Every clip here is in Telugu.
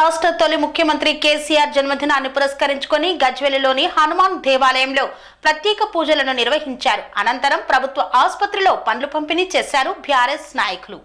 రాష్ట్ర తొలి ముఖ్యమంత్రి కేసీఆర్ జన్మదినాన్ని పురస్కరించుకొని గజ్వెలిలోని హనుమాన్ దేవాలయంలో ప్రత్యేక పూజలను నిర్వహించారు. అనంతరం ప్రభుత్వ ఆసుపత్రిలో పండ్లు పంపిణీ చేశారు బీఆర్ఎస్ నాయకులు.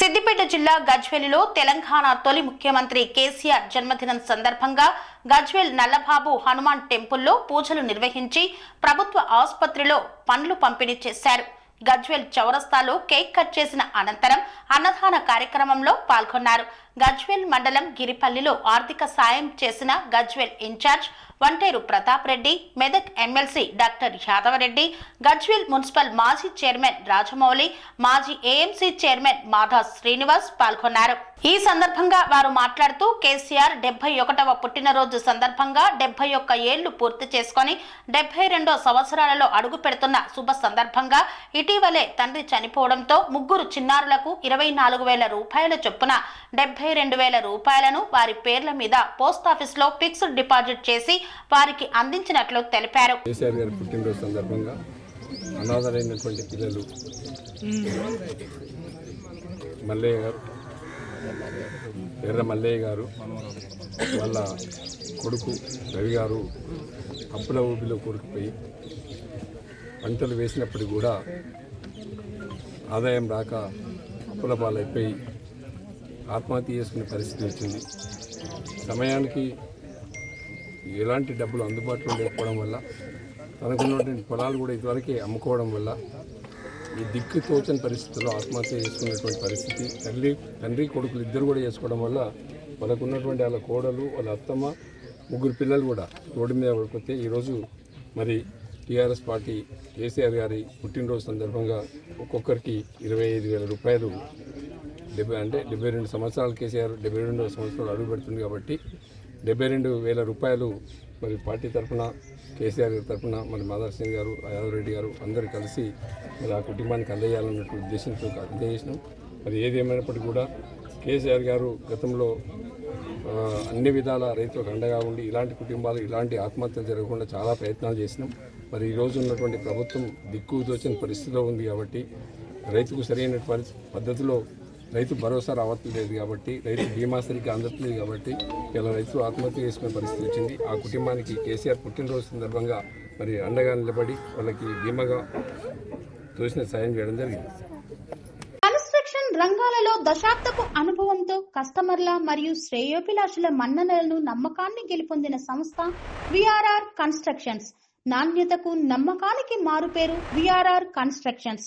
సిద్దిపేట జిల్లా గజ్వెలిలో తెలంగాణ తొలి ముఖ్యమంత్రి కేసీఆర్ జన్మదినం సందర్భంగా గజ్వెల్ నల్లబాబు హనుమాన్ టెంపుల్లో పూజలు నిర్వహించి ప్రభుత్వ ఆసుపత్రిలో పండ్లు పంపిణీ చేశారు. గజ్వెల్ చౌరస్తాలో కేక్ కట్ చేసిన అనంతరం అన్నదాన కార్యక్రమంలో పాల్గొన్నారు. గజ్వెల్ మండలం గిరిపల్లిలో ఆర్థిక సాయం చేసిన Gajwel incharge Vanteru Pratap Reddy Medak MLC doctor Yadavareddy Gajwel municipal మాజీ చైర్మన్ రాజమౌళి మాజీ ఏఎంసీ చైర్మన్ మాధా శ్రీనివాస్ పాల్గొన్నారు. ఈ సందర్భంగా వారు మాట్లాడుతూ కేసీఆర్ డెబ్బై ఒకటవ పుట్టినరోజు సందర్భంగా డెబ్బై ఒక్క ఏళ్ళు పూర్తి చేసుకొని డెబ్బై రెండో సంవత్సరాలలో అడుగు పెడుతున్న శుభ సందర్భంగా ఇటీవలే తండ్రి చనిపోవడంతో ముగ్గురు చిన్నారులకు ఇరవై నాలుగు వేల రూపాయల చొప్పున డెబ్బై రెండు వేల రూపాయలను వారి పేర్ల మీద పోస్టాఫీస్లో ఫిక్స్డ్ డిపాజిట్ చేసి వారికి అందించినట్లు తెలిపారు. కేసీఆర్ గారి పుట్టినరోజు సందర్భంగా అనాథరైనటువంటి పిల్లలు మల్లయ్య గారు ఎర్ర మల్లయ్య గారు వాళ్ళ కొడుకు రవి గారు అప్పుల ఊబిలో కూరుకుపోయి పంటలు వేసినప్పుడు కూడా ఆదాయం రాక అప్పుల పాలైపోయి ఆత్మహత్య చేసుకునే పరిస్థితి వచ్చింది. సమయానికి ఎలాంటి డబ్బులు అందుబాటులో లేకపోవడం వల్ల తనకున్నటువంటి పొలాలు కూడా ఇదివరకే అమ్ముకోవడం వల్ల ఈ దిక్కు తోచని పరిస్థితుల్లో ఆత్మహత్య చేసుకున్నటువంటి పరిస్థితి తల్లి తండ్రి కొడుకులు ఇద్దరు కూడా చేసుకోవడం వల్ల వాళ్ళకున్నటువంటి వాళ్ళ కోడలు వాళ్ళ అత్తమ్మ ముగ్గురు పిల్లలు కూడా రోడ్డు మీద పడిపోతే ఈరోజు మరి టీఆర్ఎస్ పార్టీ కేసీఆర్ గారి పుట్టినరోజు సందర్భంగా ఒక్కొక్కరికి ఇరవై ఐదు వేల రూపాయలు డెబ్బై అంటే డెబ్బై రెండు సంవత్సరాలు కేసీఆర్ డెబ్బై రెండు సంవత్సరాలు అడుగు పెడుతుంది కాబట్టి డెబ్బై రెండు వేల రూపాయలు మరి పార్టీ తరఫున కేసీఆర్ గారి తరఫున మరి మాధవ్ సింగ్ గారు యాదవ్ రెడ్డి గారు అందరూ కలిసి మరి ఆ కుటుంబానికి అందజేయాలన్నట్టు ఉద్దేశంతో అందజేసినాం మరి ఏది ఏమైనప్పటికీ కూడా కేసీఆర్ గారు గతంలో అన్ని విధాల రైతులకు అండగా ఉండి ఇలాంటి కుటుంబాలు ఇలాంటి ఆత్మహత్యలు జరగకుండా చాలా ప్రయత్నాలు చేసినాం. మరి ఈ రోజు ఉన్నటువంటి ప్రభుత్వం దిక్కు దోచిన పరిస్థితిలో ఉంది కాబట్టి రైతుకు సరైన పరి- పద్ధతిలో రైతు భరోసా రావట్లేదు కాబట్టి రైతు బీమా సరిగ్గా అందట్లేదు కాబట్టి ఇలా రైతు ఆత్మహత్య చేసుకునే పరిస్థితి వచ్చింది. ఆ కుటుంబానికి కేసీఆర్ పుట్టినరోజు సందర్భంగా మరి అండగా నిలబడి వాళ్ళకి బీమాగా తోసిన సాయం చేయడం జరిగింది. కన్స్ట్రక్షన్ రంగాలలో దశాబ్దపు అనుభవంతో కస్టమర్ల మరియు శ్రేయోభిలాషుల మన్ననలను నమ్మకాన్ని గెలుపొందిన సంస్థ విఆర్ఆర్ కన్స్ట్రక్షన్స్. నాణ్యతకు నమ్మకానికి మారుపేరు VRR constructions.